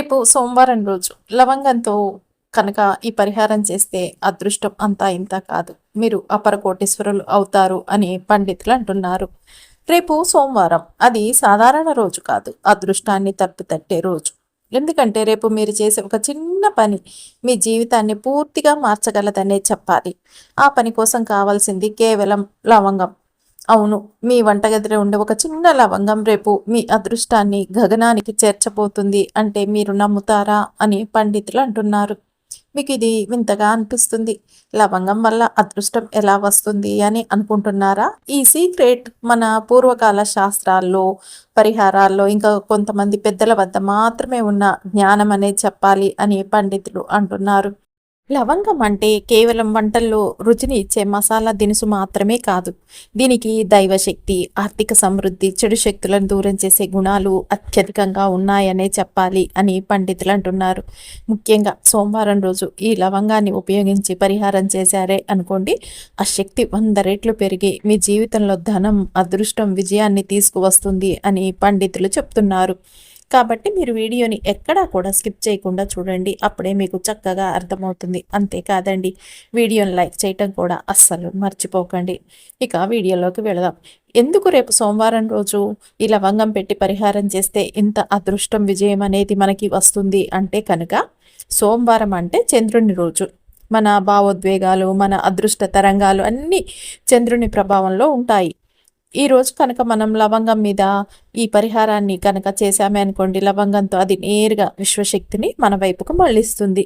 రేపు సోమవారం రోజు లవంగంతో కనుక ఈ పరిహారం చేస్తే అదృష్టం అంతా ఇంత కాదు. మీరు అపర కోటేశ్వరులు అవుతారు అని పండితులు అంటున్నారు. రేపు సోమవారం అది సాధారణ రోజు కాదు. అదృష్టాన్ని తప్పు తట్టే రోజు. ఎందుకంటే రేపు మీరు చేసే ఒక చిన్న పని మీ జీవితాన్ని పూర్తిగా మార్చగలదనే చెప్పాలి. ఆ పని కోసం కావాల్సింది కేవలం లవంగం. అవును మీ వంటగదిలో ఉండే ఒక చిన్న లవంగం రేపు మీ అదృష్టాన్ని గగనానికి చేర్చబోతుంది అంటే మీరు నమ్ముతారా అని పండితులు అంటున్నారు. మీకు ఇది వింతగా అనిపిస్తుంది. లవంగం వల్ల అదృష్టం ఎలా వస్తుంది అని అనుకుంటున్నారా? ఈ సీక్రెట్ మన పూర్వకాల శాస్త్రాల్లో పరిహారాల్లో ఇంకా కొంతమంది పెద్దల వద్ద మాత్రమే ఉన్న జ్ఞానం అనేది చెప్పాలి అని పండితులు అంటున్నారు. లవంగం అంటే కేవలం వంటల్లో రుచిని ఇచ్చే మసాలా దినుసు మాత్రమే కాదు. దీనికి దైవశక్తి ఆర్థిక సమృద్ధి చెడు శక్తులను దూరం చేసే గుణాలు అత్యధికంగా ఉన్నాయనే చెప్పాలి అని పండితులు అంటున్నారు. ముఖ్యంగా సోమవారం రోజు ఈ లవంగాన్ని ఉపయోగించి పరిహారం చేశారే అనుకోండి ఆ శక్తి వంద రెట్లు పెరిగి మీ జీవితంలో ధనం అదృష్టం విజయాన్ని తీసుకువస్తుంది అని పండితులు చెప్తున్నారు. కాబట్టి మీరు వీడియోని ఎక్కడా కూడా స్కిప్ చేయకుండా చూడండి. అప్పుడే మీకు చక్కగా అర్థమవుతుంది. అంతేకాదండి వీడియోని లైక్ చేయటం కూడా అస్సలు మర్చిపోకండి. ఇక వీడియోలోకి వెళదాం. ఎందుకు రేపు సోమవారం రోజు ఈ లవంగం పెట్టి పరిహారం చేస్తే ఇంత అదృష్టం విజయం అనేది మనకి వస్తుంది అంటే కనుక సోమవారం అంటే చంద్రుని రోజు. మన భావోద్వేగాలు మన అదృష్ట తరంగాలు అన్నీ చంద్రుని ప్రభావంలో ఉంటాయి. ఈరోజు కనుక మనం లవంగం మీద ఈ పరిహారాన్ని కనుక చేశామే అనుకోండి లవంగంతో అది నేరుగా విశ్వశక్తిని మన వైపుకు మళ్ళిస్తుంది.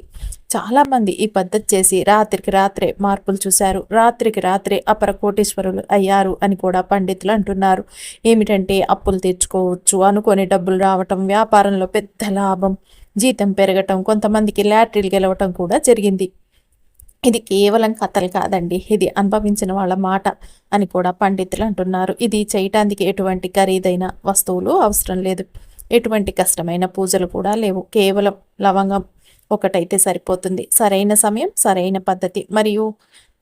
చాలామంది ఈ పద్ధతి చేసి రాత్రికి రాత్రే మార్పులు చూశారు. రాత్రికి రాత్రే అపర కోటీశ్వరులు అయ్యారు అని కూడా పండితులు అంటున్నారు. ఏమిటంటే అప్పులు తీర్చుకోవచ్చు అనుకొని డబ్బులు రావటం వ్యాపారంలో పెద్ద లాభం జీతం పెరగటం కొంతమందికి లాటరీలు గెలవటం కూడా జరిగింది. ఇది కేవలం కథలు కాదండి. ఇది అనుభవించిన వాళ్ళ మాట అని కూడా పండితులు అంటున్నారు. ఇది చేయటానికి ఎటువంటి ఖరీదైన వస్తువులు అవసరం లేదు. ఎటువంటి కష్టమైన పూజలు కూడా లేవు. కేవలం లవంగం ఒకటైతే సరిపోతుంది. సరైన సమయం సరైన పద్ధతి మరియు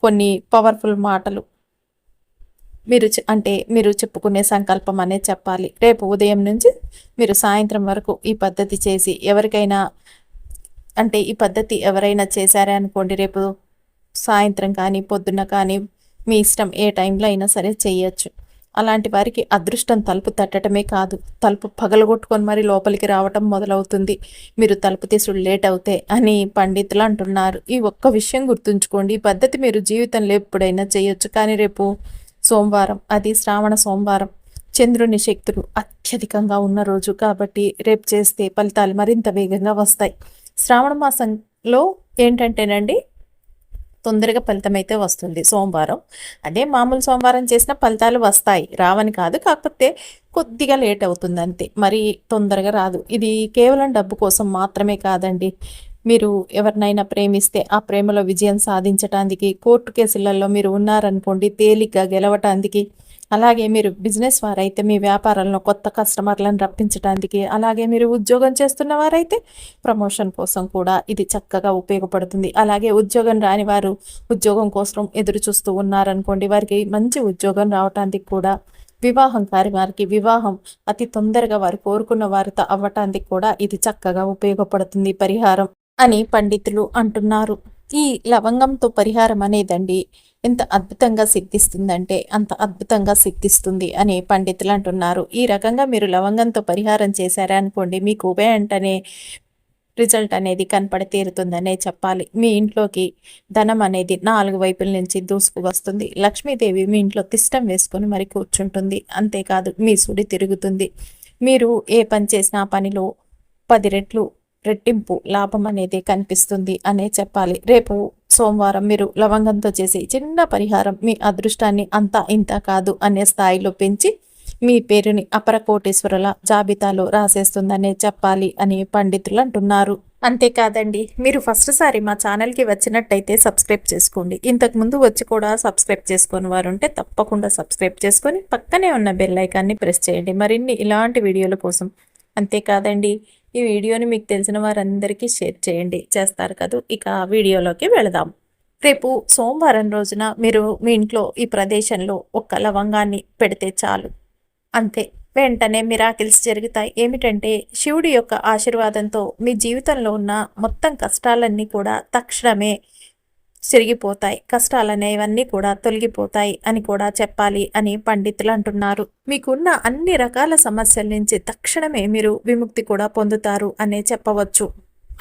కొన్ని పవర్ఫుల్ మాటలు. మీరు అంటే మీరు చెప్పుకునే సంకల్పం అనే చెప్పాలి. రేపు ఉదయం నుంచి మీరు సాయంత్రం వరకు ఈ పద్ధతి చేసి ఎవరికైనా అంటే ఈ పద్ధతి ఎవరైనా చేశారే అనుకోండి రేపు సాయంత్రం కానీ పొద్దున్న కానీ మీ ఇష్టం ఏ టైంలో అయినా సరే చేయొచ్చు. అలాంటి వారికి అదృష్టం తలుపు తట్టడమే కాదు. తలుపు పగలగొట్టుకొని మరి లోపలికి రావటం మొదలవుతుంది. మీరు తలుపు తీసుడు లేట్ అవుతే అని పండితులు అంటున్నారు. ఈ ఒక్క విషయం గుర్తుంచుకోండి. ఈ పద్ధతి మీరు జీవితంలో ఎప్పుడైనా చేయొచ్చు. కానీ రేపు సోమవారం అది శ్రావణ సోమవారం చంద్రుని శక్తులు అత్యధికంగా ఉన్న రోజు కాబట్టి రేపు చేస్తే ఫలితాలు మరింత వేగంగా వస్తాయి. శ్రావణ మాసంలో ఏంటంటేనండి తొందరగా ఫలితం అయితే వస్తుంది సోమవారం. అదే మామూలు సోమవారం చేసిన ఫలితాలు వస్తాయి. రావని కాదు కాకపోతే కొద్దిగా లేట్ అవుతుంది అంతే. మరి తొందరగా రాదు. ఇది కేవలం డబ్బు కోసం మాత్రమే కాదండి. మీరు ఎవరినైనా ప్రేమిస్తే ఆ ప్రేమలో విజయం సాధించటానికి కోర్టు కేసులలో మీరు ఉన్నారనుకోండి తేలిగ్గా గెలవటానికి అలాగే మీరు బిజినెస్ వారైతే మీ వ్యాపారంలో కొత్త కస్టమర్లను రప్పించడానికి అలాగే మీరు ఉద్యోగం చేస్తున్న వారైతే ప్రమోషన్ కోసం కూడా ఇది చక్కగా ఉపయోగపడుతుంది. అలాగే ఉద్యోగం రాని వారు ఉద్యోగం కోసం ఎదురు చూస్తూ ఉన్నారనుకోండి వారికి మంచి ఉద్యోగం రావటానికి కూడా వివాహం కాని వారికి వివాహం అతి తొందరగా వారు కోరుకున్న వారితో అవ్వటానికి కూడా ఇది చక్కగా ఉపయోగపడుతుంది పరిహారం అని పండితులు అంటున్నారు. ఈ లవంగంతో పరిహారం అనేదండి ఎంత అద్భుతంగా సిద్ధిస్తుందంటే అంత అద్భుతంగా సిద్ధిస్తుంది అని పండితులు అంటున్నారు. ఈ రకంగా మీరు లవంగంతో పరిహారం చేశారా అనుకోండి మీకు వెంటనే రిజల్ట్ అనేది కనపడి తీరుతుందనే చెప్పాలి. మీ ఇంట్లోకి ధనం అనేది నాలుగు వైపుల నుంచి దూసుకు వస్తుంది. లక్ష్మీదేవి మీ ఇంట్లో తిష్టం వేసుకొని మరి కూర్చుంటుంది. అంతేకాదు మీ సుడి తిరుగుతుంది. మీరు ఏ పని చేసినా పనిలో పది రెట్లు రెట్టింపు లాభం అనేది కనిపిస్తుంది అనే చెప్పాలి. రేపు సోమవారం మీరు లవంగంతో చేసే చిన్న పరిహారం మీ అదృష్టాన్ని అంతా ఇంత కాదు అనే స్థాయిలో పెంచి మీ పేరుని అపర కోటేశ్వరుల జాబితాలో రాసేస్తుందనే చెప్పాలి అని పండితులు అంటున్నారు. అంతేకాదండి మీరు ఫస్ట్ సారి మా ఛానల్కి వచ్చినట్టయితే సబ్స్క్రైబ్ చేసుకోండి. ఇంతకుముందు వచ్చి కూడా సబ్స్క్రైబ్ చేసుకుని వారు ఉంటే తప్పకుండా సబ్స్క్రైబ్ చేసుకొని పక్కనే ఉన్న బెల్ ఐకాన్ని ప్రెస్ చేయండి. మరిన్ని ఇలాంటి వీడియోల కోసం అంతేకాదండి ఈ వీడియోని మీకు తెలిసిన వారందరికీ షేర్ చేయండి. చేస్తారు కదా? ఇక వీడియోలోకి వెళదాం. రేపు సోమవారం రోజున మీరు మీ ఇంట్లో ఈ ప్రదేశంలో ఒక్క లవంగాన్ని పెడితే చాలు. అంతే. వెంటనే మిరాకిల్స్ జరుగుతాయి. ఏమిటంటే శివుడి యొక్క ఆశీర్వాదంతో మీ జీవితంలో ఉన్న మొత్తం కష్టాలన్నీ కూడా తక్షణమే సిరిగిపోతాయి కష్టాలనేవన్నీ కూడా తొలగిపోతాయి అని కూడా చెప్పాలి అని పండితులు అంటున్నారు. మీకున్న అన్ని రకాల సమస్యల నుంచి తక్షణమే మీరు విముక్తి కూడా పొందుతారు అనే చెప్పవచ్చు.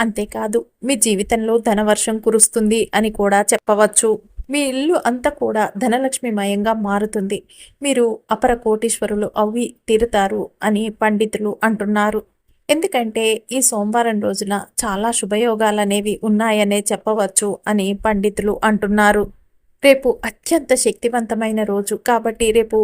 అంతేకాదు మీ జీవితంలో ధనవర్షం కురుస్తుంది అని కూడా చెప్పవచ్చు. మీ ఇల్లు అంతా కూడా ధనలక్ష్మిమయంగా మారుతుంది. మీరు అపర కోటీశ్వరులు అవి తీరుతారు అని పండితులు అంటున్నారు. ఎందుకంటే ఈ సోమవారం రోజున చాలా శుభయోగాలు అనేవి ఉన్నాయనే చెప్పవచ్చు అని పండితులు అంటున్నారు. రేపు అత్యంత శక్తివంతమైన రోజు కాబట్టి రేపు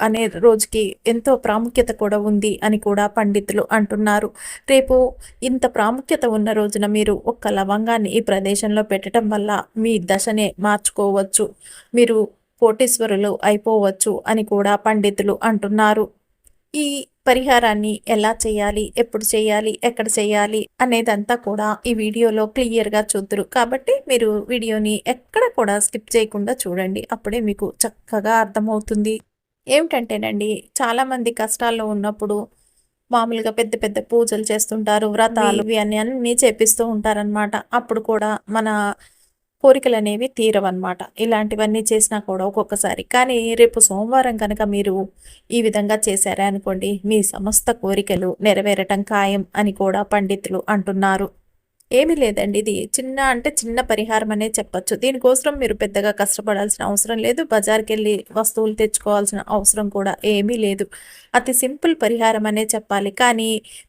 అనే రోజుకి ఎంతో ప్రాముఖ్యత కూడా ఉంది అని కూడా పండితులు అంటున్నారు. రేపు ఇంత ప్రాముఖ్యత ఉన్న రోజున మీరు ఒక్క లవంగాన్ని ఈ ప్రదేశంలో పెట్టడం వల్ల మీ దశనే మార్చుకోవచ్చు. మీరు కోటీశ్వరులు అయిపోవచ్చు అని కూడా పండితులు అంటున్నారు. ఈ పరిహారాన్ని ఎలా చేయాలి ఎప్పుడు చేయాలి ఎక్కడ చేయాలి అనేదంతా కూడా ఈ వీడియోలో క్లియర్గా చూద్దరు. కాబట్టి మీరు వీడియోని ఎక్కడ కూడా స్కిప్ చేయకుండా చూడండి. అప్పుడే మీకు చక్కగా అర్థమవుతుంది. ఏమిటంటేనండి చాలామంది కష్టాల్లో ఉన్నప్పుడు మామూలుగా పెద్ద పెద్ద పూజలు చేస్తుంటారు వ్రతాలు ఇవి అన్నీ అన్నీ చేపిస్తూ ఉంటారనమాట అప్పుడు కూడా మన కోరికలు అనేవి తీరవన్నమాట. ఇలాంటివన్నీ చేసినా కూడా ఒక్కొక్కసారి. కానీ రేపు సోమవారం కనుక మీరు ఈ విధంగా చేశారా అనుకోండి మీ సమస్త కోరికలు నెరవేరటం ఖాయం అని కూడా పండితులు అంటున్నారు. ఏమీ లేదండి. ఇది చిన్న అంటే చిన్న పరిహారం అనే చెప్పచ్చు. దీనికోసం మీరు పెద్దగా కష్టపడాల్సిన అవసరం లేదు. బజార్కి వెళ్ళి వస్తువులు తెచ్చుకోవాల్సిన అవసరం కూడా ఏమీ లేదు. అతి సింపుల్ పరిహారం అనే చెప్పాలి. కానీ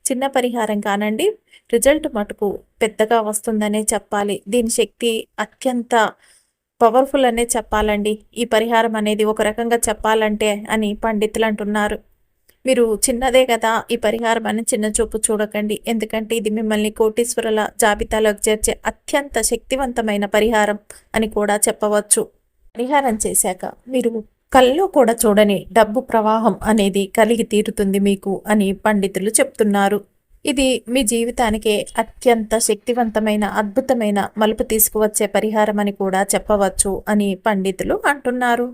చిన్న పరిహారం కానండి. రిజల్ట్ మటుకు పెద్దగా వస్తుందనే చెప్పాలి. దీని శక్తి అత్యంత పవర్ఫుల్ అనే చెప్పాలండి. ఈ పరిహారం అనేది ఒక రకంగా చెప్పాలంటే అని పండితులు అంటున్నారు. మీరు చిన్నదే కదా ఈ పరిహారం అని చిన్న చూపు చూడకండి. ఎందుకంటే ఇది మిమ్మల్ని కోటీశ్వరుల జాబితాలోకి చేర్చే అత్యంత శక్తివంతమైన పరిహారం అని కూడా చెప్పవచ్చు. పరిహారం చేశాక మీరు కల్లో కూడా చూడని డబ్బు ప్రవాహం అనేది కలిగి తీరుతుంది మీకు అని పండితులు చెప్తున్నారు. ఇది మీ జీవితానికి అత్యంత శక్తివంతమైన అద్భుతమైన మలుపు తీసుకువచ్చే పరిహారం అని కూడా చెప్పవచ్చు అని పండితులు అంటున్నారు.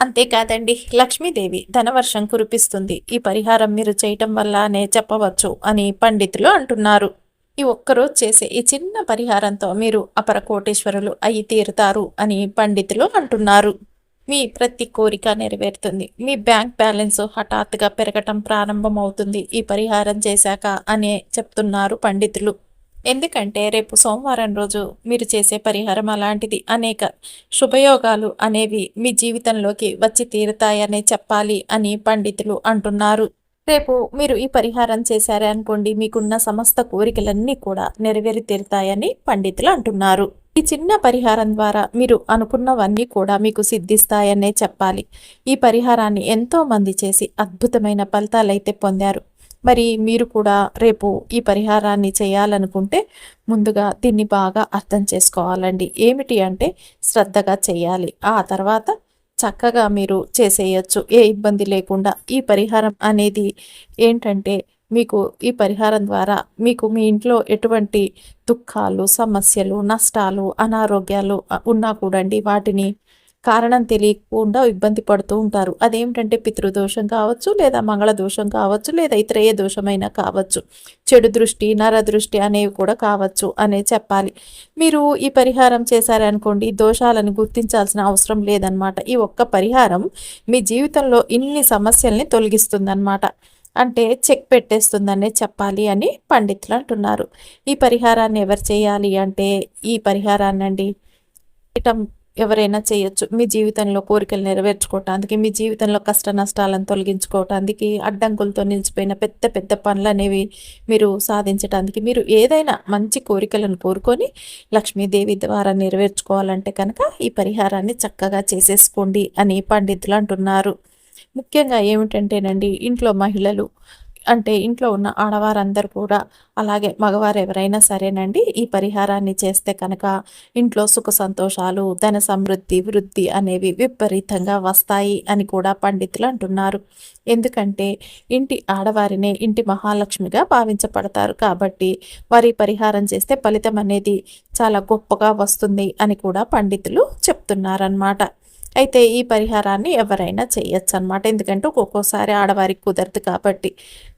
అంతేకాదండి. లక్ష్మీదేవి ధనవర్షం కురిపిస్తుంది. ఈ పరిహారం మీరు చేయటం వల్లనే చెప్పవచ్చు అని పండితులు అంటున్నారు. ఈ ఒక్కరోజు చేసే ఈ చిన్న పరిహారంతో మీరు అపర కోటేశ్వరులు అయి తీరుతారు అని పండితులు అంటున్నారు. మీ ప్రతి కోరిక నెరవేరుతుంది. మీ బ్యాంక్ బ్యాలెన్స్ హఠాత్తుగా పెరగటం ప్రారంభమవుతుంది. ఈ పరిహారం చేశాక అనే చెప్తున్నారు పండితులు. ఎందుకంటే రేపు సోమవారం రోజు మీరు చేసే పరిహారం అలాంటిది అనేక శుభయోగాలు అనేవి మీ జీవితంలోకి వచ్చి తీరుతాయనే చెప్పాలి అని పండితులు అంటున్నారు. రేపు మీరు ఈ పరిహారం చేశారే అనుకోండి మీకున్న సమస్త కోరికలన్నీ కూడా నెరవేరి తీరుతాయని పండితులు అంటున్నారు. ఈ చిన్న పరిహారం ద్వారా మీరు అనుకున్నవన్నీ కూడా మీకు సిద్ధిస్తాయనే చెప్పాలి. ఈ పరిహారాన్ని ఎంతో మంది చేసి అద్భుతమైన ఫలితాలైతే పొందారు. మరి మీరు కూడా రేపు ఈ పరిహారాన్ని చేయాలనుకుంటే ముందుగా దీన్ని బాగా అర్థం చేసుకోవాలండి. ఏమిటి అంటే శ్రద్ధగా చేయాలి. ఆ తర్వాత చక్కగా మీరు చేసేయచ్చు. ఏ ఇబ్బంది లేకుండా ఈ పరిహారం అనేది ఏంటంటే మీకు ఈ పరిహారం ద్వారా మీకు మీ ఇంట్లో ఎటువంటి దుఃఖాలు సమస్యలు నష్టాలు అనారోగ్యాలు ఉన్నా కూడండి వాటిని కారణం తెలియకుండా ఇబ్బంది పడుతూ ఉంటారు. అదేమిటంటే పితృదోషం కావచ్చు లేదా మంగళ దోషం కావచ్చు లేదా ఇతర ఏ దోషమైనా కావచ్చు. చెడు దృష్టి నర దృష్టి అనేవి కూడా కావచ్చు అనే చెప్పాలి. మీరు ఈ పరిహారం చేశారనుకోండి దోషాలను గుర్తించాల్సిన అవసరం లేదనమాట. ఈ ఒక్క పరిహారం మీ జీవితంలో ఇన్ని సమస్యల్ని తొలగిస్తుందన్నమాట అంటే చెక్ పెట్టేస్తుందనే చెప్పాలి అని పండితులు అంటున్నారు. ఈ పరిహారాన్ని ఎవరు చేయాలి అంటే ఈ పరిహారాన్ని అండి ఎవరైనా చేయొచ్చు. మీ జీవితంలో కోరికలు నెరవేర్చుకోవటానికి మీ జీవితంలో కష్ట నష్టాలను తొలగించుకోవటానికి అడ్డంకులతో నిలిచిపోయిన పెద్ద పెద్ద పనులు అనేవి మీరు సాధించడానికి మీరు ఏదైనా మంచి కోరికలను కోరుకొని లక్ష్మీదేవి ద్వారా నెరవేర్చుకోవాలంటే కనుక ఈ పరిహారాన్ని చక్కగా చేసేసుకోండి అని పండితులు అంటున్నారు. ముఖ్యంగా ఏమిటంటేనండి ఇంట్లో మహిళలు అంటే ఇంట్లో ఉన్న ఆడవారందరూ కూడా అలాగే మగవారు ఎవరైనా సరేనండి. ఈ పరిహారాన్ని చేస్తే కనుక ఇంట్లో సుఖ సంతోషాలు ధన సమృద్ధి వృద్ధి అనేవి విపరీతంగా వస్తాయి అని కూడా పండితులు అంటున్నారు. ఎందుకంటే ఇంటి ఆడవారినే ఇంటి మహాలక్ష్మిగా భావించబడతారు కాబట్టి వారి పరిహారం చేస్తే ఫలితం అనేది చాలా గొప్పగా వస్తుంది అని కూడా పండితులు చెప్తున్నారన్నమాట. అయితే ఈ పరిహారాన్ని ఎవరైనా చేయొచ్చు అనమాట ఎందుకంటే ఒక్కొక్కసారి ఆడవారికి కుదరదు కాబట్టి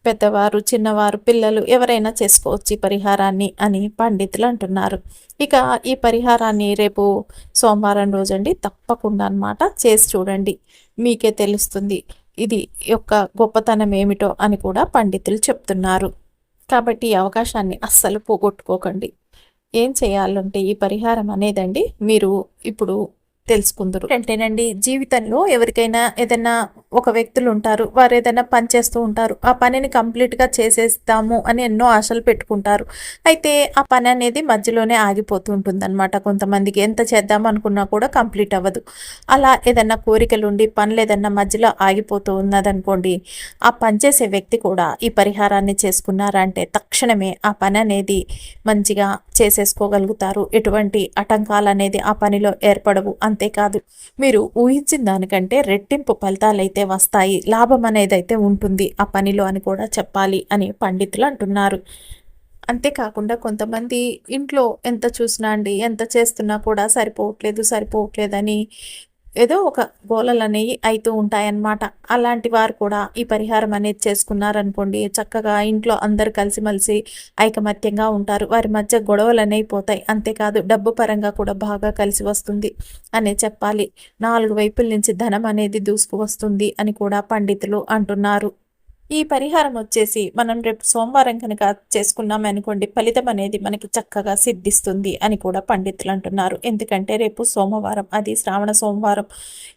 పెద్దవారు చిన్నవారు పిల్లలు ఎవరైనా చేసుకోవచ్చు ఈ పరిహారాన్ని అని పండితులు అంటున్నారు. ఇక ఈ పరిహారాన్ని రేపు సోమవారం రోజండి తప్పకుండా అనమాట చేసి చూడండి. మీకే తెలుస్తుంది ఇది యొక్క గొప్పతనం ఏమిటో అని కూడా పండితులు చెప్తున్నారు. కాబట్టి ఈ అవకాశాన్ని అస్సలు పోగొట్టుకోకండి. ఏం చేయాలంటే ఈ పరిహారం అనేదండి మీరు ఇప్పుడు తెలుసుకుందరు. అంటేనండి జీవితంలో ఎవరికైనా ఏదైనా ఒక వ్యక్తులు ఉంటారు వారు ఏదైనా పని చేస్తూ ఉంటారు. ఆ పనిని కంప్లీట్గా చేసేస్తాము అని ఎన్నో ఆశలు పెట్టుకుంటారు. అయితే ఆ పని అనేది మధ్యలోనే ఆగిపోతూ ఉంటుంది అనమాట కొంతమందికి ఎంత చేద్దాం అనుకున్నా కూడా కంప్లీట్ అవ్వదు. అలా ఏదన్నా కోరికలు ఉండి పనులు ఏదన్నా మధ్యలో ఆగిపోతూ ఉన్నదనుకోండి ఆ పని చేసే వ్యక్తి కూడా ఈ పరిహారాన్ని చేసుకున్నారంటే తక్షణమే ఆ పని అనేది మంచిగా చేసేసుకోగలుగుతారు. ఎటువంటి ఆటంకాలు అనేది ఆ పనిలో ఏర్పడవు. అంతేకాదు మీరు ఊహించిన దానికంటే రెట్టింపు ఫలితాలు అయితే వస్తాయి. లాభం అనేది అయితే ఉంటుంది. ఆ పనిలో అని కూడా చెప్పాలి అని పండితులు అంటున్నారు. అంతేకాకుండా కొంతమంది ఇంట్లో ఎంత చూసినా అండి ఎంత చేస్తున్నా కూడా సరిపోవట్లేదు సరిపోవట్లేదని ఏదో ఒక గోలలు అనేవి అవుతూ ఉంటాయన్నమాట. అలాంటి వారు కూడా ఈ పరిహారం అనేది చేసుకున్నారనుకోండి చక్కగా ఇంట్లో అందరు కలిసిమెలిసి ఐకమత్యంగా ఉంటారు. వారి మధ్య గొడవలు అనేవి పోతాయి. అంతేకాదు డబ్బు పరంగా కూడా బాగా కలిసి వస్తుంది అనే చెప్పాలి. నాలుగు వైపుల నుంచి ధనం అనేది దూసుకు వస్తుంది అని కూడా పండితులు అంటున్నారు. ఈ పరిహారం వచ్చేసి మనం రేపు సోమవారం కనుక చేసుకున్నాం అనుకోండి ఫలితం అనేది మనకి చక్కగా సిద్ధిస్తుంది అని కూడా పండితులు అంటున్నారు. ఎందుకంటే రేపు సోమవారం అది శ్రావణ సోమవారం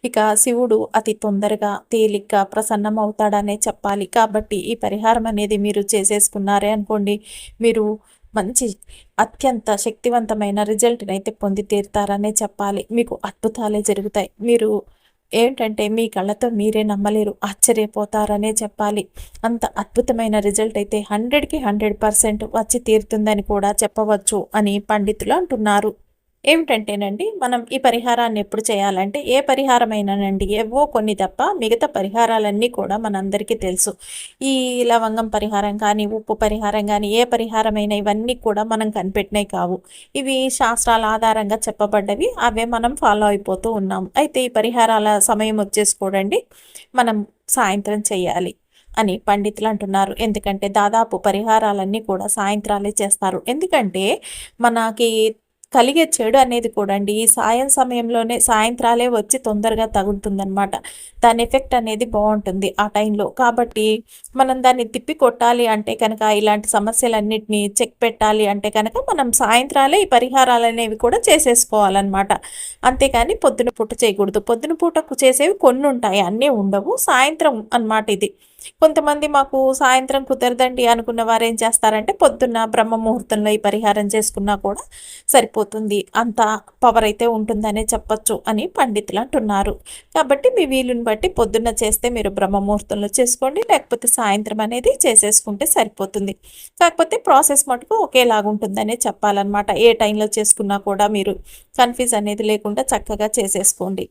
ఇక శివుడు అతి తొందరగా తేలిగ్గా ప్రసన్నం అవుతాడనే చెప్పాలి. కాబట్టి ఈ పరిహారం అనేది మీరు చేసేసుకున్నారే అనుకోండి మీరు మంచి అత్యంత శక్తివంతమైన రిజల్ట్ని అయితే పొంది తీరుతారనే చెప్పాలి. మీకు అద్భుతాలే జరుగుతాయి. మీరు ఏంటంటే మీ కళ్ళతో మీరే నమ్మలేరు. ఆశ్చర్యపోతారనే చెప్పాలి. అంత అద్భుతమైన రిజల్ట్ అయితే హండ్రెడ్కి హండ్రెడ్ పర్సెంట్ వచ్చి తీరుతుందని కూడా చెప్పవచ్చు అని పండితులు అంటున్నారు. ఏమిటంటేనండి మనం ఈ పరిహారాన్ని ఎప్పుడు చేయాలంటే ఏ పరిహారమైనానండి ఏవో కొన్ని తప్ప మిగతా పరిహారాలన్నీ కూడా మనందరికీ తెలుసు. ఈ లవంగం పరిహారం కానీ ఉప్పు పరిహారం కానీ ఏ పరిహారమైన ఇవన్నీ కూడా మనం కనిపెట్టినవి కావు. ఇవి శాస్త్రాల ఆధారంగా చెప్పబడ్డవి అవే మనం ఫాలో అయిపోతూ ఉన్నాం అయితే ఈ పరిహారాల సమయం వచ్చేసుకోడండి మనం సాయంత్రం చేయాలి అని పండితులు అంటున్నారు. ఎందుకంటే దాదాపు పరిహారాలన్నీ కూడా సాయంత్రాలే చేస్తారు. ఎందుకంటే మనకి కలిగే చెడు అనేది కూడా ఈ సాయం సమయంలోనే సాయంత్రాలే వచ్చి తొందరగా తగులుతుందనమాట దాని ఎఫెక్ట్ అనేది బాగుంటుంది ఆ టైంలో. కాబట్టి మనం దాన్ని తిప్పి కొట్టాలి అంటే కనుక ఇలాంటి సమస్యలన్నిటిని చెక్ పెట్టాలి అంటే కనుక మనం సాయంత్రాలే ఈ పరిహారాలు అనేవి కూడా చేసేసుకోవాలన్నమాట. అంతేకాని పొద్దున పూట చేయకూడదు. పొద్దున పూటకు చేసేవి కొన్ని ఉంటాయి. అన్నీ ఉండవు. సాయంత్రం అనమాట ఇది. కొంతమంది మాకు సాయంత్రం కుదరదండి అనుకున్న వారు ఏం చేస్తారంటే పొద్దున్న బ్రహ్మ ముహూర్తంలో ఈ పరిహారం చేసుకున్నా కూడా సరిపోతుంది. అంత పవర్ అయితే ఉంటుందనే చెప్పచ్చు అని పండితులు అంటున్నారు. కాబట్టి మీ వీలుని బట్టి పొద్దున్న చేస్తే మీరు బ్రహ్మ ముహూర్తంలో చేసుకోండి లేకపోతే సాయంత్రం అనేది చేసేసుకుంటే సరిపోతుంది. కాకపోతే ప్రాసెస్ మటుకు ఒకేలాగా ఉంటుందనే చెప్పాలన్నమాట. ఏ టైంలో చేసుకున్నా కూడా మీరు కన్ఫ్యూజ్ అనేది లేకుండా చక్కగా చేసేసుకోండి.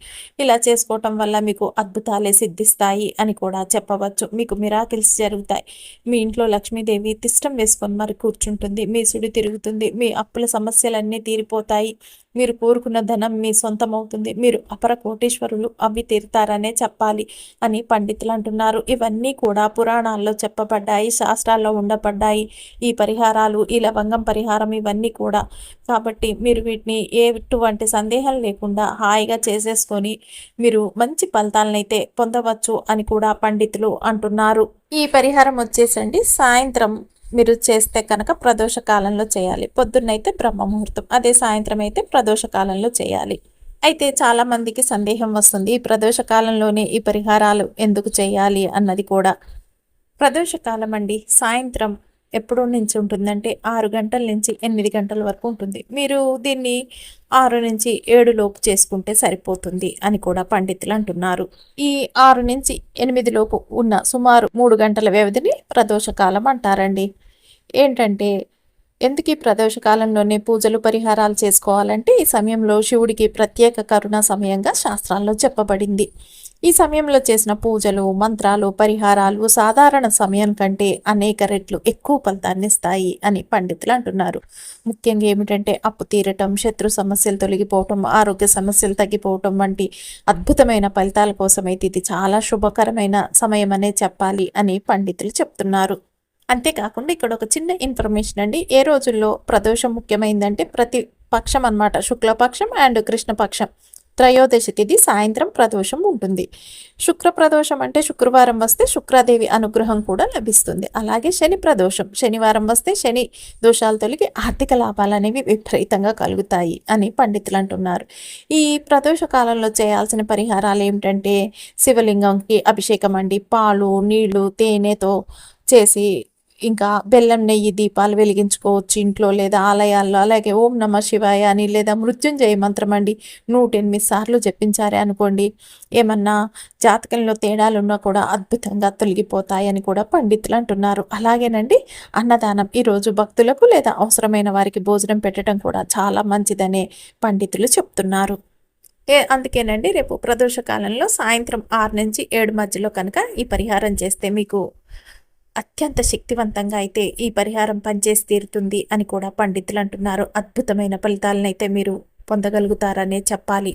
ఇలా చేసుకోవటం వల్ల మీకు అద్భుతాలే సిద్ధిస్తాయి అని కూడా చెప్పవచ్చు. మీకు మిరాకిల్స్ జరుగుతాయి. మీ ఇంట్లో లక్ష్మీదేవి తిష్టం వేసుకొని మరి కూర్చుంటుంది. మీ సుడి తిరుగుతుంది. మీ అప్పుల సమస్యలన్నీ తీరిపోతాయి. మీరు కోరుకున్న ధనం మీ సొంతం అవుతుంది మీరు అపర కోటేశ్వరులు అవి తీరుతారనే చెప్పాలి అని పండితులు అంటున్నారు. ఇవన్నీ కూడా పురాణాల్లో చెప్పబడ్డాయి శాస్త్రాల్లో ఉండబడ్డాయి. ఈ పరిహారాలు ఈ లవంగం పరిహారం ఇవన్నీ కూడా. కాబట్టి మీరు వీటిని ఎటువంటి సందేహం లేకుండా హాయిగా చేసేసుకొని మీరు మంచి ఫలితాలనైతే పొందవచ్చు అని కూడా పండితులు అంటున్నారు ఈ పరిహారం వచ్చేసండి. సాయంత్రం మీరు చేస్తే కనుక ప్రదోష కాలంలో చేయాలి. పొద్దున్నైతే బ్రహ్మముహూర్తం అదే సాయంత్రం అయితే ప్రదోష కాలంలో చేయాలి. అయితే చాలా మందికి సందేహం వస్తుంది ఈ ప్రదోష కాలంలోనే ఈ పరిహారాలు ఎందుకు చేయాలి అన్నది కూడా. ప్రదోష కాలం అండి సాయంత్రం ఎప్పుడు నుంచి ఉంటుందంటే ఆరు గంటల నుంచి ఎనిమిది గంటల వరకు ఉంటుంది. మీరు దీన్ని ఆరు నుంచి ఏడు లోపు చేసుకుంటే సరిపోతుంది అని కూడా పండితులు అంటున్నారు. ఈ ఆరు నుంచి ఎనిమిది లోపు ఉన్న సుమారు మూడు గంటల వ్యవధిని ప్రదోషకాలం అంటారండి. ఏంటంటే ఎందుకు ఈ ప్రదోష కాలంలోనే పూజలు పరిహారాలు చేసుకోవాలంటే ఈ సమయంలో శివుడికి ప్రత్యేక కరుణ సమయంగా శాస్త్రాల్లో చెప్పబడింది. ఈ సమయంలో చేసిన పూజలు మంత్రాలు పరిహారాలు సాధారణ సమయం కంటే అనేక రెట్లు ఎక్కువ ఫలితాన్ని ఇస్తాయి అని పండితులు అంటున్నారు. ముఖ్యంగా ఏమిటంటే అప్పు తీరటం శత్రు సమస్యలు తొలగిపోవటం ఆరోగ్య సమస్యలు తగ్గిపోవటం వంటి అద్భుతమైన ఫలితాల కోసమైతే ఇది చాలా శుభకరమైన సమయం అనే చెప్పాలి అని పండితులు చెప్తున్నారు. అంతేకాకుండా ఇక్కడ ఒక చిన్న ఇన్ఫర్మేషన్ అండి. ఏ రోజుల్లో ప్రదోషం ముఖ్యమైందంటే ప్రతి పక్షం అన్నమాట. శుక్లపక్షం అండ్ కృష్ణపక్షం. త్రయోదశి తిథి సాయంత్రం ప్రదోషం ఉంటుంది. శుక్ర ప్రదోషం అంటే శుక్రవారం వస్తే శుక్రదేవి అనుగ్రహం కూడా లభిస్తుంది. అలాగే శని ప్రదోషం. శనివారం వస్తే శని దోషాలు తొలగి ఆర్థిక లాభాలు అనేవి విపరీతంగా కలుగుతాయి అని పండితులు అంటున్నారు. ఈ ప్రదోష కాలంలో చేయాల్సిన పరిహారాలు ఏమిటంటే శివలింగంకి అభిషేకం అండి. పాలు నీళ్ళు తేనెతో చేసి ఇంకా బెల్లం నెయ్యి దీపాలు వెలిగించుకోవచ్చు ఇంట్లో లేదా ఆలయాల్లో. అలాగే ఓం నమ శివాయ అని లేదా మృత్యుంజయ మంత్రం అండి. నూట ఎనిమిది సార్లు జపించారే అనుకోండి. ఏమన్నా జాతకంలో తేడాలు ఉన్నా కూడా అద్భుతంగా తొలగిపోతాయని కూడా పండితులు అంటున్నారు. అలాగేనండి అన్నదానం ఈరోజు భక్తులకు లేదా అవసరమైన వారికి భోజనం పెట్టడం కూడా చాలా మంచిదనే పండితులు చెప్తున్నారు. ఏ అందుకేనండి రేపు ప్రదోష కాలంలో సాయంత్రం ఆరు నుంచి ఏడు మధ్యలో కనుక ఈ పరిహారం చేస్తే మీకు అత్యంత శక్తివంతంగా అయితే ఈ పరిహారం పనిచేసి తీరుతుంది అని కూడా పండితులు అంటున్నారు. అద్భుతమైన ఫలితాలనైతే అయితే మీరు పొందగలుగుతారనే చెప్పాలి.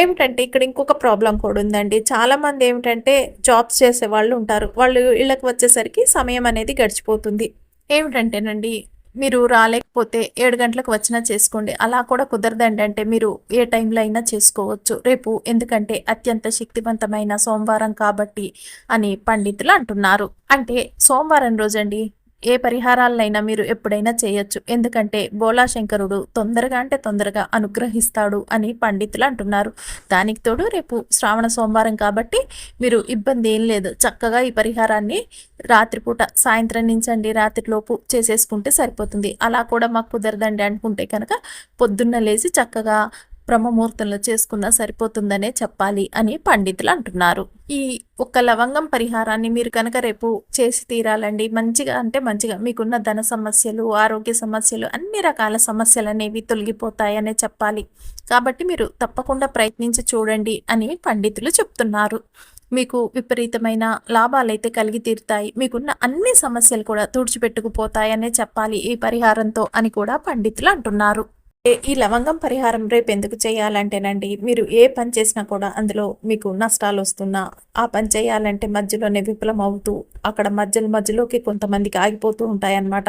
ఏమిటంటే ఇక్కడ ఇంకొక ప్రాబ్లం కూడా ఉందండి చాలామంది ఏమిటంటే జాబ్స్ చేసే వాళ్ళు ఉంటారు. వాళ్ళు ఇళ్ళకి వచ్చేసరికి సమయం అనేది గడిచిపోతుంది. ఏమిటంటేనండి మీరు రాలేకపోతే ఏడు గంటలకు వచ్చినా చేసుకోండి. అలా కూడా కుదరదండి. అంటే మీరు ఏ టైంలో అయినా చేసుకోవచ్చు. రేపు ఎందుకంటే అత్యంత శక్తివంతమైన సోమవారం కాబట్టి అని పండితులు అంటున్నారు. అంటే సోమవారం రోజండి? ఏ పరిహారాలనైనా మీరు ఎప్పుడైనా చేయొచ్చు. ఎందుకంటే బోలాశంకరుడు తొందరగా అంటే తొందరగా అనుగ్రహిస్తాడు అని పండితులు అంటున్నారు. దానికి తోడు రేపు శ్రావణ సోమవారం కాబట్టి మీరు ఇబ్బంది ఏం లేదు. చక్కగా ఈ పరిహారాన్ని రాత్రిపూట సాయంత్రం నుంచి అండి రాత్రిలోపు చేసేసుకుంటే సరిపోతుంది. అలా కూడా మాకు కుదరదండి అనుకుంటే కనుక పొద్దున్న లేచి చక్కగా బ్రహ్మముహూర్తంలో చేసుకున్నా సరిపోతుందనే చెప్పాలి అని పండితులు అంటున్నారు. ఈ ఒక్క లవంగం పరిహారాన్ని మీరు కనుక రేపు చేసి తీరాలండి. మంచిగా అంటే మంచిగా మీకున్న ధన సమస్యలు ఆరోగ్య సమస్యలు అన్ని రకాల సమస్యలు అనేవి తొలగిపోతాయనే చెప్పాలి. కాబట్టి మీరు తప్పకుండా ప్రయత్నించి చూడండి అని పండితులు చెప్తున్నారు. మీకు విపరీతమైన లాభాలైతే కలిగి తీరుతాయి. మీకున్న అన్ని సమస్యలు కూడా తుడిచిపెట్టుకుపోతాయనే చెప్పాలి ఈ పరిహారంతో అని కూడా పండితులు అంటున్నారు. ఈ లవంగం పరిహారం రేపు ఎందుకు చేయాలంటేనండి మీరు ఏ పని చేసినా కూడా అందులో మీకు నష్టాలు వస్తున్నా ఆ పని చేయాలంటే మధ్యలోనే విఫలం అవుతూ అక్కడ మధ్యలో మధ్యలోకి కొంతమందికి ఆగిపోతూ ఉంటాయన్నమాట.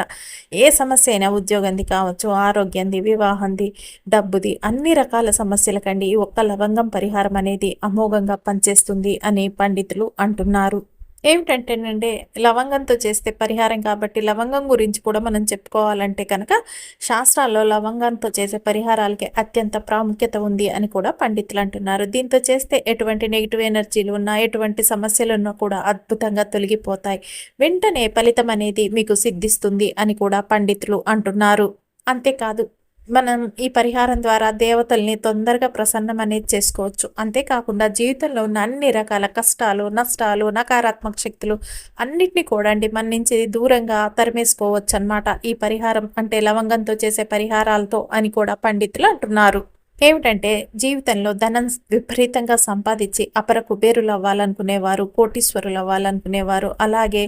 ఏ సమస్య అయినా ఉద్యోగంది కావచ్చు ఆరోగ్యంది వివాహంది డబ్బుది అన్ని రకాల సమస్యలకండి ఈ ఒక్క లవంగం పరిహారం అనేది అమోఘంగా పనిచేస్తుంది అని పండితులు అంటున్నారు. ఏమిటంటేనండి లవంగంతో చేస్తే పరిహారం కాబట్టి లవంగం గురించి కూడా మనం చెప్పుకోవాలంటే కనుక శాస్త్రాల్లో లవంగంతో చేసే పరిహారాలకి అత్యంత ప్రాముఖ్యత ఉంది అని కూడా పండితులు అంటున్నారు. దీంతో చేస్తే ఎటువంటి నెగిటివ్ ఎనర్జీలు ఉన్నా ఎటువంటి సమస్యలు ఉన్నా కూడా అద్భుతంగా తొలగిపోతాయి. వెంటనే ఫలితం అనేది మీకు సిద్ధిస్తుంది అని కూడా పండితులు అంటున్నారు. అంతేకాదు మనం ఈ పరిహారం ద్వారా దేవతల్ని తొందరగా ప్రసన్నం అనేది చేసుకోవచ్చు. అంతేకాకుండా జీవితంలో ఉన్న అన్ని రకాల కష్టాలు నష్టాలు నకారాత్మక శక్తులు అన్నిటినీ కూడా మన నుంచి దూరంగా తరిమేసుకోవచ్చు అనమాట ఈ పరిహారం అంటే లవంగంతో చేసే పరిహారాలతో అని కూడా పండితులు అంటున్నారు. ఏమిటంటే జీవితంలో ధనం విపరీతంగా సంపాదించి అపర కుబేరులు అవ్వాలనుకునేవారు కోటీశ్వరులు అవ్వాలనుకునేవారు అలాగే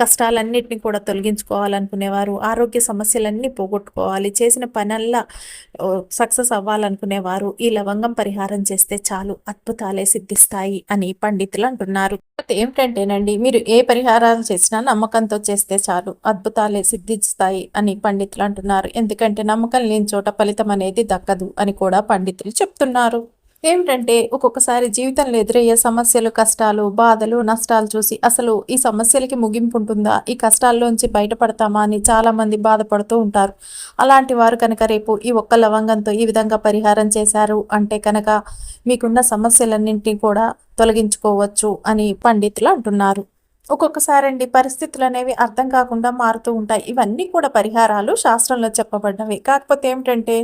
కష్టాలన్నింటినీ కూడా తొలగించుకోవాలనుకునేవారు ఆరోగ్య సమస్యలన్నీ పోగొట్టుకోవాలి చేసిన పనల్లా సక్సెస్ అవ్వాలనుకునేవారు ఈ లవంగం పరిహారం చేస్తే చాలు అద్భుతాలే సిద్ధిస్తాయి అని పండితులు అంటున్నారు. ఏమిటంటేనండి మీరు ఏ పరిహారాలు చేసినా నమ్మకంతో చేస్తే చాలు అద్భుతాలే సిద్ధిస్తాయి అని పండితులు అంటున్నారు. ఎందుకంటే నమ్మకం లేని చోట ఫలితం అనేది దక్కదు అని కూడా పండితులు చెప్తున్నారు. ఏమిటంటే ఒక్కొక్కసారి జీవితంలో ఎదురయ్యే సమస్యలు కష్టాలు బాధలు నష్టాలు చూసి అసలు ఈ సమస్యలకి ముగింపు ఉంటుందా ఈ కష్టాల్లోంచి బయటపడతామా అని చాలామంది బాధపడుతూ ఉంటారు. అలాంటి వారు కనుక రేపు ఈ ఒక్క లవంగంతో ఈ విధంగా పరిహారం చేశారు అంటే కనుక మీకున్న సమస్యలన్నింటినీ కూడా తొలగించుకోవచ్చు అని పండితులు అంటున్నారు. ఒక్కొక్కసారి అండి పరిస్థితులు అనేవి అర్థం కాకుండా మారుతూ ఉంటాయి. ఇవన్నీ కూడా పరిహారాలు శాస్త్రంలో చెప్పబడినవి కాకపోతే ఏమిటంటే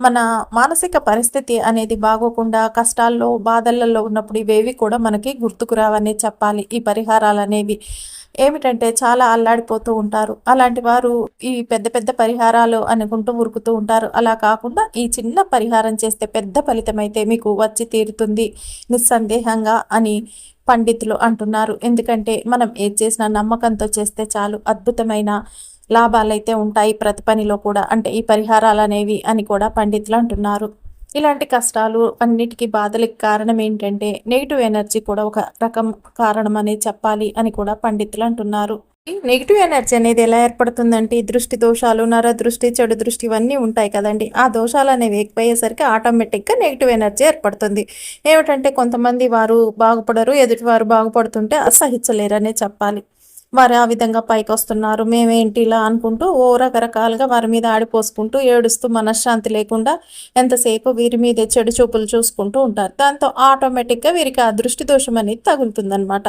మన మానసిక పరిస్థితి అనేది బాగోకుండా కష్టాల్లో బాధలలో ఉన్నప్పుడు ఇవేవి కూడా మనకి గుర్తుకు రావనే చెప్పాలి ఈ పరిహారాలు అనేవి ఏమిటంటే చాలా అల్లాడిపోతూ ఉంటారు. అలాంటి వారు ఈ పెద్ద పెద్ద పరిహారాలు అనుకుంటూ ఉరుకుతూ ఉంటారు. అలా కాకుండా ఈ చిన్న పరిహారం చేస్తే పెద్ద ఫలితం అయితే మీకు వచ్చి తీరుతుంది. నిస్సందేహంగా అని పండితులు అంటున్నారు. ఎందుకంటే మనం ఏది చేసినా నమ్మకంతో చేస్తే చాలు అద్భుతమైన లాభాలైతే ఉంటాయి ప్రతి పనిలో కూడా. అంటే ఈ పరిహారాలు అనేవి అని కూడా పండితులు అంటున్నారు. ఇలాంటి కష్టాలు అన్నిటికీ బాధలకి కారణం ఏంటంటే నెగిటివ్ ఎనర్జీ కూడా ఒక రకం కారణం అనే చెప్పాలి అని కూడా పండితులు అంటున్నారు. నెగిటివ్ ఎనర్జీ అనేది ఎలా ఏర్పడుతుందంటే దృష్టి దోషాలు నర దృష్టి చెడు దృష్టి ఇవన్నీ ఉంటాయి కదండి. ఆ దోషాలు అనేవి ఎక్కువయ్యేసరికి ఆటోమేటిక్గా నెగిటివ్ ఎనర్జీ ఏర్పడుతుంది. ఏమిటంటే కొంతమంది వారు బాగుపడరు ఎదుటి వారు బాగుపడుతుంటే అసహించలేరనే చెప్పాలి. వారు ఆ విధంగా పైకి వస్తున్నారు మేమేంటి ఇలా అనుకుంటూ ఓ రకరకాలుగా వారి మీద ఆడిపోసుకుంటూ ఏడుస్తూ మనశ్శాంతి లేకుండా ఎంతసేపు వీరి మీద చెడు చూపులు చూసుకుంటూ ఉంటారు. దాంతో ఆటోమేటిక్గా వీరికి ఆ దృష్టి దోషం అనేది తగులుతుందనమాట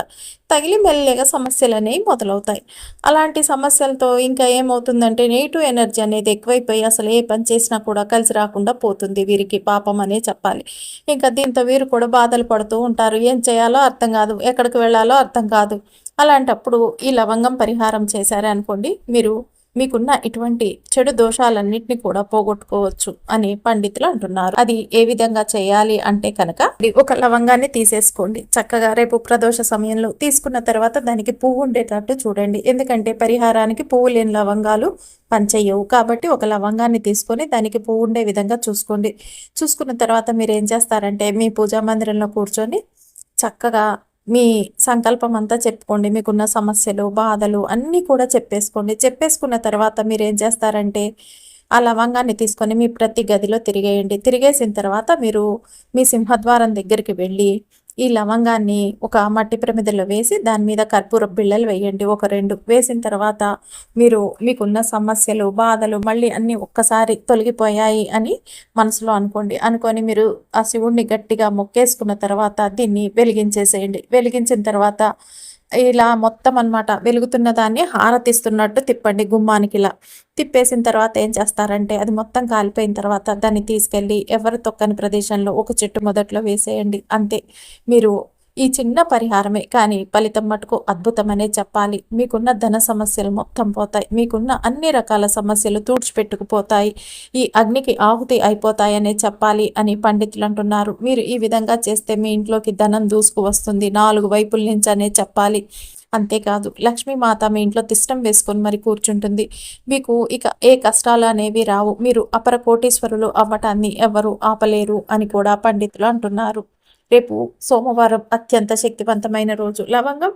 తగిలి మెల్లగా సమస్యలు అనేవి మొదలవుతాయి. అలాంటి సమస్యలతో ఇంకా ఏమవుతుందంటే నెగిటివ్ ఎనర్జీ అనేది ఎక్కువైపోయి అసలు ఏ పని చేసినా కూడా కలిసి రాకుండా పోతుంది వీరికి పాపం అనే చెప్పాలి. ఇంకా దీంతో వీరు కూడా బాధలు పడుతూ ఉంటారు. ఏం చేయాలో అర్థం కాదు. ఎక్కడికి వెళ్ళాలో అర్థం కాదు. అలాంటప్పుడు ఈ లవంగం పరిహారం చేశారే అనుకోండి మీరు మీకున్న ఇటువంటి చెడు దోషాలన్నింటినీ కూడా పోగొట్టుకోవచ్చు అని పండితులు అంటున్నారు. అది ఏ విధంగా చేయాలి అంటే కనుక ఒక లవంగాన్ని తీసేసుకోండి. చక్కగా రేపు ప్రదోష సమయంలో తీసుకున్న తర్వాత దానికి పువ్వు ఉండేటట్టు చూడండి. ఎందుకంటే పరిహారానికి పువ్వు లేని లవంగాలు పనిచేయవు. కాబట్టి ఒక లవంగాన్ని తీసుకొని దానికి పువ్వు ఉండే విధంగా చూసుకోండి. చూసుకున్న తర్వాత మీరు ఏం చేస్తారంటే మీ పూజా మందిరంలో కూర్చొని చక్కగా మీ సంకల్పం అంతా చెప్పుకోండి మీకున్న సమస్యలు బాధలు అన్నీ కూడా చెప్పేసుకోండి. చెప్పేసుకున్న తర్వాత మీరు ఏం చేస్తారంటే ఆ లవంగాన్ని తీసుకొని మీ ప్రతి గదిలో తిరిగేయండి. తిరిగేసిన తర్వాత మీరు మీ సింహద్వారం దగ్గరికి వెళ్ళి ఈ లవంగాన్ని ఒక మట్టి ప్రమిదలో వేసి దాని మీద కర్పూర బిళ్ళలు వేయండి. ఒక రెండు వేసిన తర్వాత మీరు మీకున్న సమస్యలు బాధలు మళ్ళీ అన్నీ ఒక్కసారి తొలగిపోయాయి అని మనసులో అనుకోండి. అనుకొని మీరు ఆ శివుణ్ణి గట్టిగా మొక్కేసుకున్న తర్వాత దీన్ని వెలిగించేసేయండి. వెలిగించిన తర్వాత ఇలా మొత్తం అనమాట వెలుగుతున్న దాన్ని హారతిస్తున్నట్టు తిప్పండి గుమ్మానికి ఇలా. తిప్పేసిన తర్వాత ఏం చేస్తారంటే అది మొత్తం కాలిపోయిన తర్వాత దాన్ని తీసుకెళ్ళి ఎవరు తొక్కని ప్రదేశంలో ఒక చెట్టు మొదట్లో వేసేయండి. అంతే. మీరు ఈ చిన్న పరిహారమే. కానీ ఫలితం మటుకు అద్భుతమనే చెప్పాలి. మీకున్న ధన సమస్యలు మొత్తం పోతాయి. మీకున్న అన్ని రకాల సమస్యలు తూడ్చిపెట్టుకుపోతాయి. ఈ అగ్నికి ఆహుతి అయిపోతాయనే చెప్పాలి అని పండితులు అంటున్నారు. మీరు ఈ విధంగా చేస్తే మీ ఇంట్లోకి ధనం దూసుకు వస్తుంది. నాలుగు వైపుల నుంచి అనే చెప్పాలి. అంతేకాదు లక్ష్మీమాత మీ ఇంట్లో తిష్టం వేసుకొని మరి కూర్చుంటుంది. మీకు ఇక ఏ కష్టాలు అనేవి రావు. మీరు అపర కోటీశ్వరులు అవ్వటాన్ని ఎవరు ఆపలేరు అని కూడా పండితులు అంటున్నారు. రేపు సోమవారం అత్యంత శక్తివంతమైన రోజు. లవంగం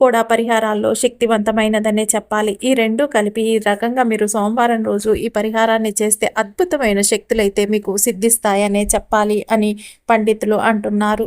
కూడా పరిహారాల్లో శక్తివంతమైనదనే చెప్పాలి. ఈ రెండు కలిపి ఈ రకంగా మీరు సోమవారం రోజు ఈ పరిహారాన్ని చేస్తే అద్భుతమైన శక్తులైతే మీకు సిద్ధిస్తాయనే చెప్పాలి అని పండితులు అంటున్నారు.